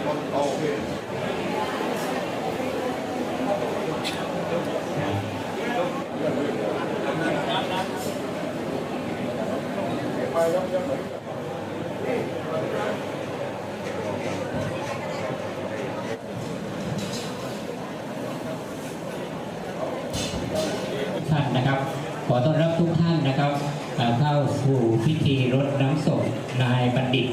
ท่านนะครับ ขอต้อนรับทุกท่านนะครับเข้าสู่พิธีรดน้ำศพนายบัณฑิต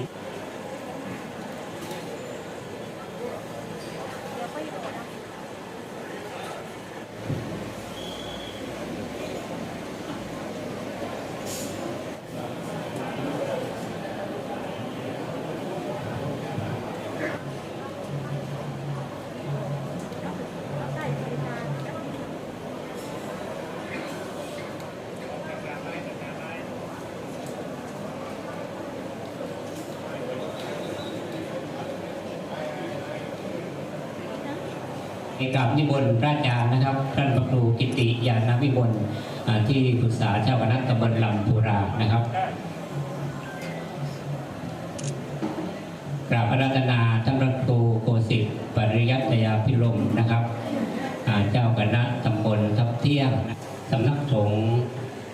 ในกราบนิมนต์พระอาจารย์นะครับท่านพระครูกิติยานวิมลที่ปรึกษาเจ้าคณะตำบลลำพูรานะครับกราบพระรัตนาท่านพระครูโกสิทธิ์ปริยัตยาพิรมนะครับเจ้าคณะตำบลทับเที่ยงสำนักสงฆ์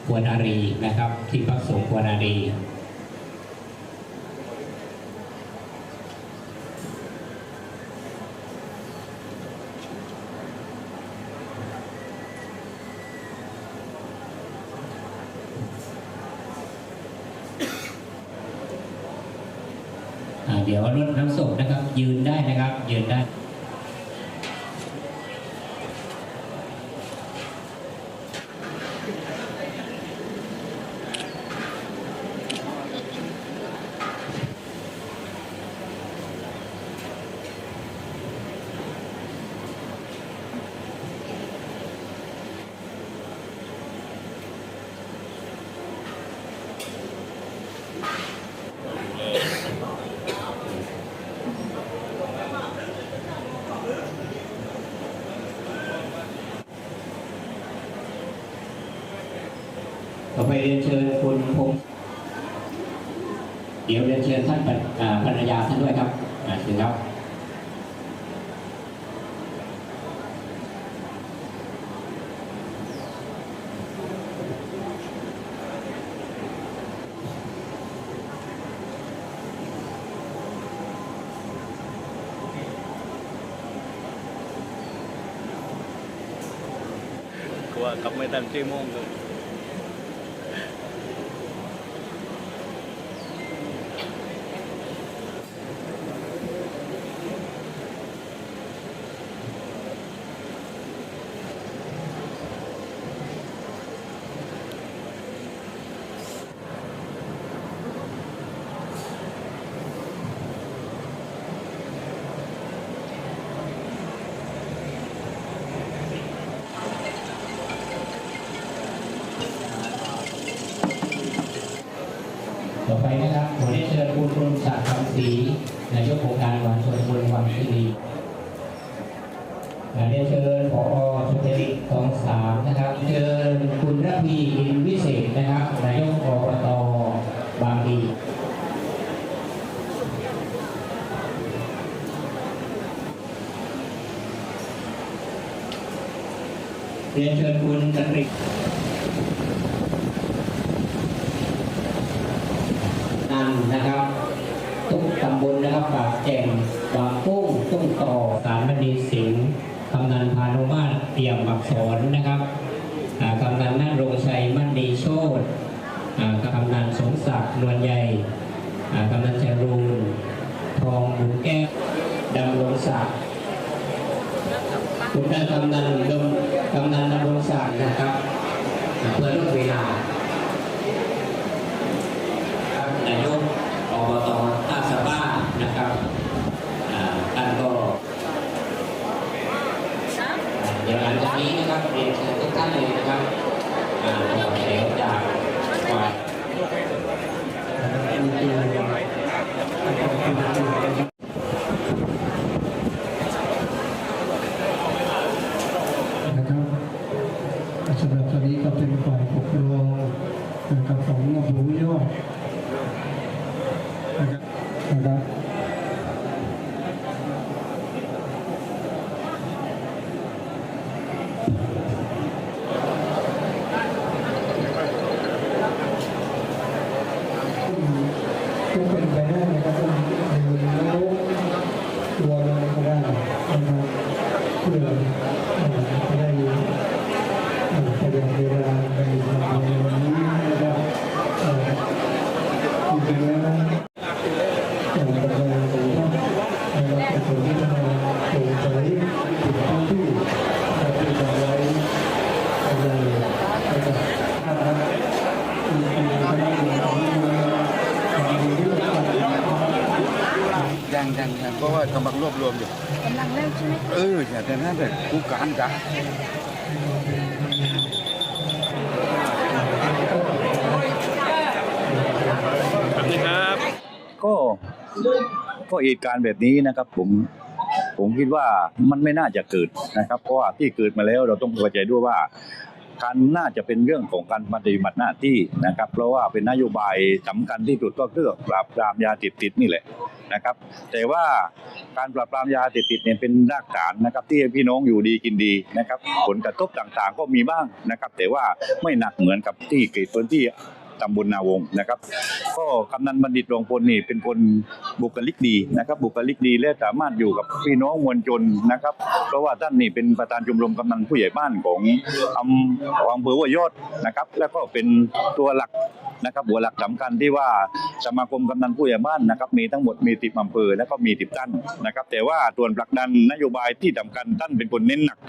กวนอารีนะครับ ที่พักสงฆ์กวนอารี เดี๋ยวรดน้ำศพนะครับ ยืนได้นะครับ ยืนได้ อไปเรียนเชิญคุณพงเดี๋ยวเรียนเชิญท่านภรรยาท่านด้วยครับอ่าถึงครับกลัวกลับไม่ทันที่โมงเลย ต่อไปนะครับขอเรียนเชิญคุณรุน ศรีนายกองค์การหวันชนบนวังคีรีอ่าเรียนเชิญผอสุเทริทองสามนะครับ เชิญคุณระพีอินวิเศษนะครับนายกอบตบางดีเรียนเชิญคุณกริกนันนะครับ ทุกตำบลนะครับปากแก่งบางกุ้งตุ้งต่อสารมณีสิงห์กำนันพานุมาตรเปี่ยมอักษรนะครับกำนันนาฏรงชัยมั่นดีโชตกำนันสมศักดิ์นวลใหญ่กำนันจรูนทองบุญแก้วดำรงศักดิ์คุณท่านกำนันดมกำนันดำรงศักดิ์นะครับเพื่อลดเวลาครับนายกอบตท่าสะบ้านนะครับอ่าท่านก็อ่าเดี๋ยวหลังจากนี้นะครับเรียนเชิญทุกท่านเลยนะครับอ่าต่อแถวจากฝ่าย นะครับสำหรับตอนนี้ก็เป็นฝ่ายปกครองนะครับของอำเภอห้วยยอดนะครับนะครับ รวมอยู่กำลังเริ่มใช่ไหมเออแต่นั่นเป็นผู้การจ้ะก็ก็เหตุการณ์แบบนี้นะครับ ผมผมคิดว่ามันไม่น่าจะเกิดนะครับ เพราะว่าที่เกิดมาแล้วเราต้องเข้าใจด้วยว่า การน่าจะเป็นเรื่องของการปฏิบัติหน้าที่นะครับ เพราะว่าเป็นนโยบายสำคัญที่สุดก็เรื่องปราบปรามยาติดติดนี่แหละนะครับ แต่ว่าการปราบปรามยาติดติดเนี่ยเป็นรากฐานนะครับที่พี่น้องอยู่ดีกินดีนะครับ ผลกระทบต่างๆก็มีบ้างนะครับ แต่ว่าไม่หนักเหมือนกับที่เกิดพื้นที่ ตำบลนาวงนะครับ ก็กำนันบัณฑิตรองพลนี่เป็นคนบุคลิกดีนะครับ บุคลิกดีและสามารถอยู่กับพี่น้องมวลชนนะครับ เพราะว่าท่านนี่เป็นประธานชมรมกำนันผู้ใหญ่บ้านของอำอำเภอวัวยยอดนะครับ แล้วก็เป็นตัวหลักนะครับหัวหลักสำคัญที่ว่า สมาคมกำนันผู้ใหญ่บ้านนะครับมีทั้งหมดมีติบอำเภอแล้วก็มีติบท่านนะครับแต่ว่าส่วนผลักดันนโยบายที่สำคัญท่านเป็นคนเน้นหนัก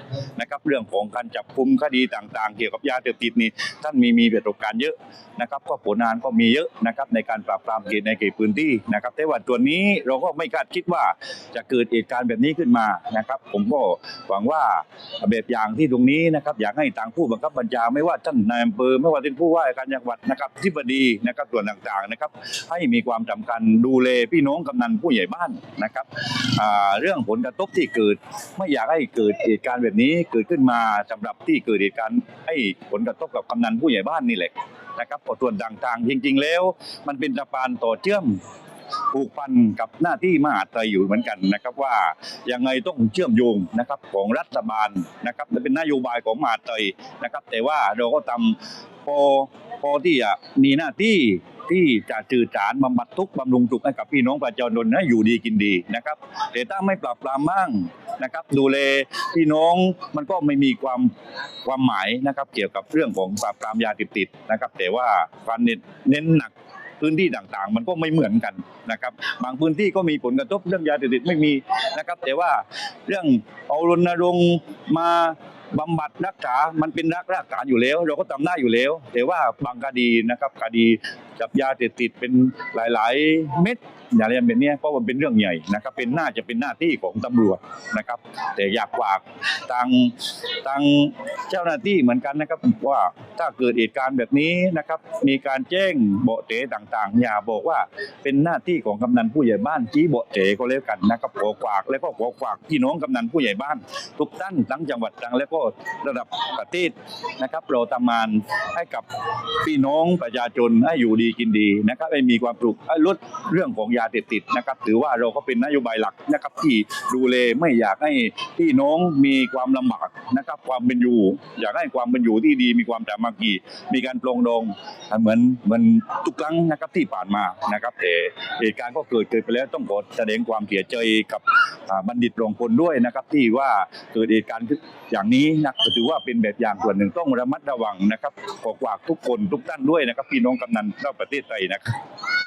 นะครับเรื่องของการจับกุมคดีต่างๆ เกี่ยวกับยาเสพติดนี่ท่านมีมีประสบการณ์เยอะนะครับก็ผลงานก็มีเยอะนะครับในการปราบปรามเขตในเขตพื้นที่นะครับแต่ว่าตัวนี้เราก็ไม่คาดคิดว่าจะเกิดเหตุการณ์แบบนี้ขึ้นมานะครับ ผมก็หวังว่าแบบอย่างที่ตรงนี้นะครับอยากให้ทางผู้บังคับบัญชาไม่ว่าท่านนายอำเภอไม่ว่าท่านผู้ว่าการจังหวัดนะครับที่บดีนะครับส่วนต่างๆนะครับให้มีความสำคัญดูแลพี่น้องกำนันผู้ใหญ่บ้านนะครับเรื่องผลกระทบที่เกิด ไม่อยากให้เกิดเหตุการณ์แบบนี้เกิดขึ้นมาสำหรับที่เกิดเหตุการณ์ให้ผลกระทบกับกำนันผู้ใหญ่บ้านนี่แหละนะครับก็ส่วนต่างๆ จริง ๆ แล้ว มันเป็นสะพานต่อเชื่อมผูกพันกับหน้าที่มหาไทยอยู่เหมือนกันนะครับว่ายังไงต้องเชื่อมโยงนะครับของรัฐบาลนะครับและเป็นนโยบายของมหาไทยนะครับ แต่ว่าเราก็ทำพอพอที่จะมีหน้าที่ ที่จะจืดจานบำบัดทุกข์บำรุงสุขให้กับพี่น้องประชาชนให้อยู่ดีกินดีนะครับแต่ถ้าไม่ปรับปรามมั่งนะครับ ดูแลพี่น้องมันก็ไม่มีความความหมายนะครับ เกี่ยวกับเรื่องของปราบปรามยาเสพติดนะครับ แต่ว่าการเน้นเน้นหนักพื้นที่ต่างๆ มันก็ไม่เหมือนกันนะครับ บางพื้นที่ก็มีผลกระทบเรื่องยาเสพติดไม่มีนะครับ แต่ว่าเรื่องเอารณรงค์มา บำบัดรักษา มันเป็นรักรากษาอยู่แล้ว เราก็ทำได้อยู่แล้ว แต่ว่าบางคดีนะครับคดีจับยาเสพติดเป็นหลาย ๆ เม็ด อย่างไรแบบนี้เพราะมันเป็นเรื่องใหญ่นะครับเป็นน่าจะเป็นหน้าที่ของตำรวจนะครับ แต่อยากฝากทางทางเจ้าหน้าที่เหมือนกันนะครับว่าถ้าเกิดเหตุการณ์แบบนี้นะครับ มีการแจ้งเบาะเตะต่างๆ อย่าบอกว่าเป็นหน้าที่ของกำนันผู้ใหญ่บ้านชี้เบาะเตะก็แล้วกันนะครับขอฝากและก็ขอฝากพี่น้องกำนันผู้ใหญ่บ้าน ทุกท่านทั้งจังหวัดตรังและก็ระดับประเทศนะครับเราทำงานให้กับพี่น้องประชาชนให้อยู่ดีกินดีนะครับให้มีความสุขให้ลดเรื่องของยาเสพติดนะครับ ถือว่าเราก็เป็นนโยบายหลักนะครับที่ดูแลไม่อยากให้พี่น้องมีความลำบากนะครับ ความเป็นอยู่ อยากให้ความเป็นอยู่ที่ดีมีความสามัคคีมีการปรองดองเหมือนเหมือนทุกครั้งนะครับที่ผ่านมานะครับแต่เหตุการณ์ก็เกิดเกิดไปแล้วต้องขอแสดงความเสียใจกับบัณฑิตรองพลด้วยนะครับที่ว่าเกิดเหตุการณ์อย่างนี้นะถือว่าเป็นแบบอย่างส่วนหนึ่งต้องระมัดระวังนะครับขอฝากทุกคนทุกท่านด้วยนะครับพี่น้องกำนันทั่วประเทศไทยนะครับ